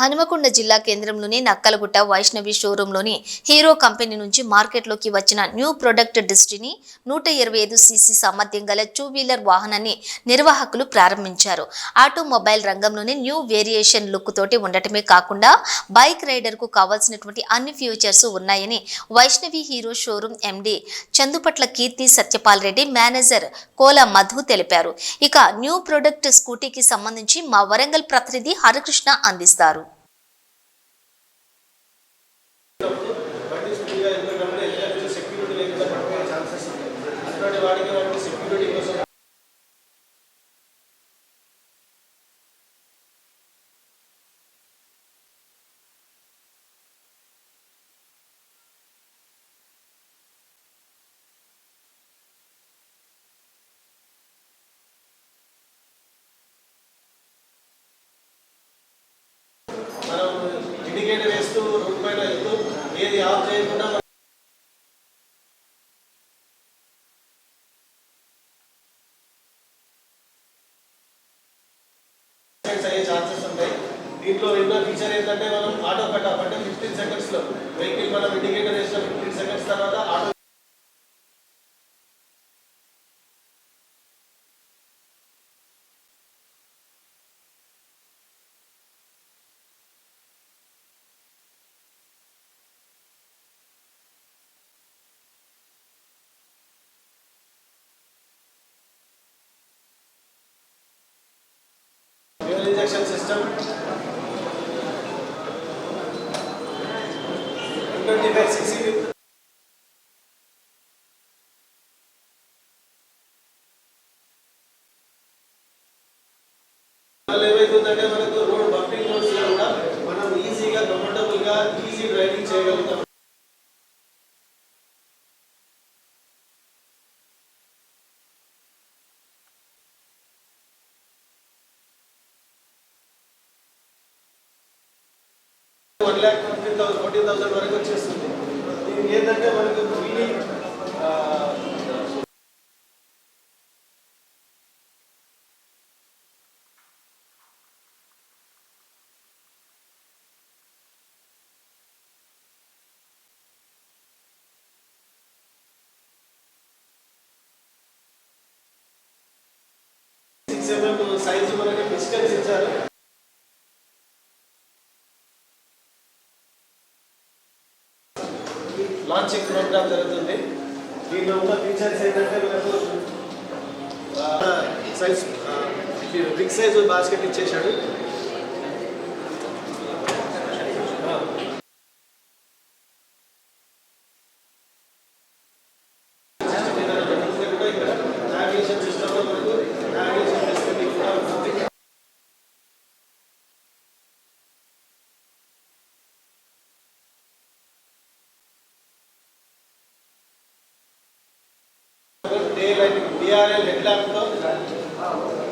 హనుమకొండ జిల్లా కేంద్రంలోని నక్కలగుట్ట వైష్ణవి షోరూంలోని హీరో కంపెనీ నుంచి మార్కెట్లోకి వచ్చిన న్యూ ప్రొడక్ట్ డిస్టిని నూట ఇరవై ఐదు సీసీ సామర్థ్యం గల టూ వీలర్ వాహనాన్ని నిర్వాహకులు ప్రారంభించారు. ఆటోమొబైల్ రంగంలోని న్యూ వేరియేషన్ లుక్ తోటి ఉండటమే కాకుండా బైక్ రైడర్కు కావాల్సినటువంటి అన్ని ఫ్యూచర్స్ ఉన్నాయని Vaishnavi Hero showroom MD Chandupatla Keerthi Satyapal Reddy manager Kola Madhu తెలిపారు. ఇక న్యూ ప్రొడక్ట్ స్కూటీకి సంబంధించి మా వరంగల్ ప్రతినిధి హరికృష్ణ అందిస్తారు. సెక్యూరిటీ కోసం మనం ఇండికేటర్ వేస్తూ రోడ్ పైన వెళ్తూ ఏది ఆఫ్ చేయకుండా మనం అయ్యే ఛాన్సెస్ ఉంటాయి. దీంట్లో ఎన్నో ఫీచర్ ఏంటంటే మనం ఆటో కట్ ఆఫ్ అంటే ఫిఫ్టీన్ సెకండ్స్లో వెహికల్ మనం ఇండికేటర్ చేసిన ఫిఫ్టీన్ సెకండ్స్ తర్వాత auto injection system twenty five sixty వల్ల ఏమైతుందంటే మనకు రోడ్ బంపింగ్ రోడ్స్లో కూడా మనం ఈజీగా కంఫర్టబుల్గా ఈజీ డ్రైవింగ్ చేయగలుగుతాం. One lakh fifteen thousand fourteen thousand వరకు వచ్చేస్తుంది. దీనికి ఏంటంటే మనకు ఫుల్లీ సిక్స్ ఎంఎం సైజు మనకి డిస్టెన్స్ ఇచ్చారు లాంచింగ్ ప్రోగ్రామ్ జరుగుతుంది. దీనిలో ఉన్న ఫీచర్స్ ఏంటంటే మనకు సైజ్ బిగ్ సైజ్ బాస్కెట్ ఇచ్చేసాడు డే లైట్ డిఆర్ఎల్ హెడ్ ల్యాంప్తో